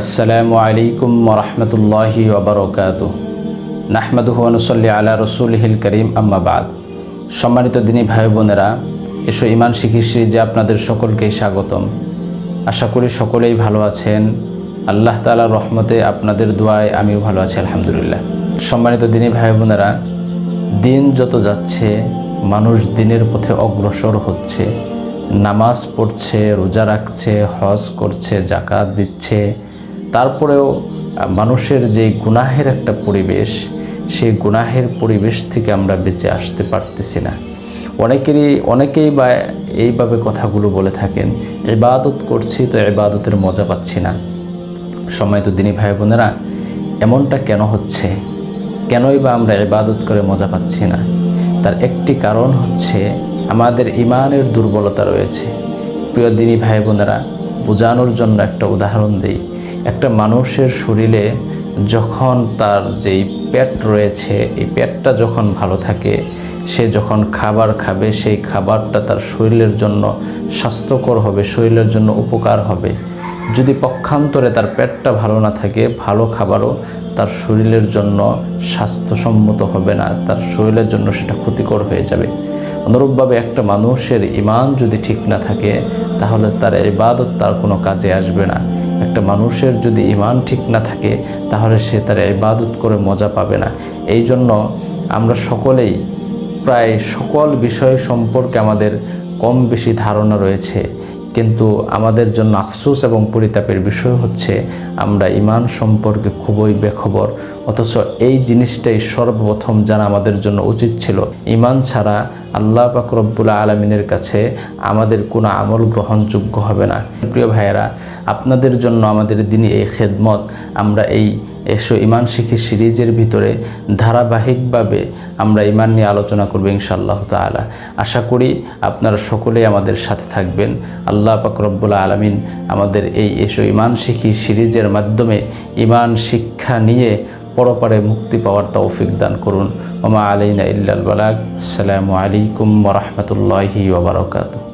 আসসালামু আলাইকুম রহমতুল্লাহি ওবরকাত নাহমাদুহ অনুসল্লি আলা রসুলহিল করিম আম্মাবাদ সম্মানিত দিনী ভাই বোনেরা, এসো ইমান শিখি সিরিজে আপনাদের সকলকেই স্বাগতম। আশা করি সকলেই ভালো আছেন। আল্লাহ তালার রহমতে আপনাদের দোয়ায় আমিও ভালো আছি, আলহামদুলিল্লাহ। সম্মানিত দিনী ভাই বোনেরা, দিন যত যাচ্ছে, মানুষ দিনের পথে অগ্রসর হচ্ছে। নামাজ পড়ছে, রোজা রাখছে, হজ করছে জাকাত দিচ্ছে তারপরেও মানুষের যে গুনাহের একটা পরিবেশ, সেই গুনাহের পরিবেশ থেকে আমরা বেঁচে আসতে পারতেছি না। অনেকেরই, অনেকেই বা এইভাবে কথাগুলো বলে থাকেন, ইবাদত করছি তো ইবাদতের মজা পাচ্ছি না। সময় তো দিনী ভাই বোনেরা, এমনটা কেন হচ্ছে? কেনই বা আমরা ইবাদত করে মজা পাচ্ছি না? তার একটি কারণ হচ্ছে আমাদের ইমানের দুর্বলতা রয়েছে। প্রিয় দিনী ভাই বোনেরা, বোঝানোর জন্য একটা উদাহরণ দিই। একটা মানুষের শরীরে যখন তার যেই পেট রয়েছে, এই পেটটা যখন ভালো থাকে, সে যখন খাবার খাবে, সেই খাবারটা তার শরীরের জন্য স্বাস্থ্যকর হবে, শরীরের জন্য উপকার হবে। যদি পক্ষান্তরে তার পেটটা ভালো না থাকে, ভালো খাবারও তার শরীরের জন্য স্বাস্থ্যসম্মত হবে না, তার শরীরের জন্য সেটা ক্ষতিকর হয়ে যাবে। অনুরূপভাবে একটা মানুষের ইমান যদি ঠিক না থাকে, তাহলে তার ইবাদত তার কোনো কাজে আসবে না। একটা মানুষের যদি ইমান ঠিক না থাকে, তাহলে সে তার ইবাদত করে মজা পাবে না। এই জন্য আমরা সকলেই প্রায় সকল বিষয় সম্পর্কে আমাদের কম বেশি ধারণা রয়েছে। কিন্তু আমাদের জন্য আফসোস এবং পরিতাপের বিষয় হচ্ছে, আমরা ইমান সম্পর্কে খুবই বেখবর। অথচ এই জিনিসটাই সর্বপ্রথম জানা আমাদের জন্য উচিত ছিল। ইমান ছাড়া আল্লাহ পাক রব্বুল আলমিনের কাছে আমাদের কোনো আমল গ্রহণযোগ্য হবে না। প্রিয় ভাইয়েরা, আপনাদের জন্য আমাদের দিনই এই খেদমত, আমরা এই এসো ইমান শিখি সিরিজের ভিতরে ধারাবাহিকভাবে আমরা ইমান নিয়ে আলোচনা করব ইনশাআল্লাহ তালা আশা করি আপনারা সকলেই আমাদের সাথে থাকবেন। আল্লাহ পাক রব্বুল আলমিন আমাদের এই এসো ইমান শিখি সিরিজের মাধ্যমে ইমান শিক্ষা নিয়ে পরপারে মুক্তি পাওয়ার তৌফিক দান করুন। ওমা আলাইনা ইল্লাল বালাক আসসালামু আলাইকুম ওরহমতুল্লাহি ওবরাকাতু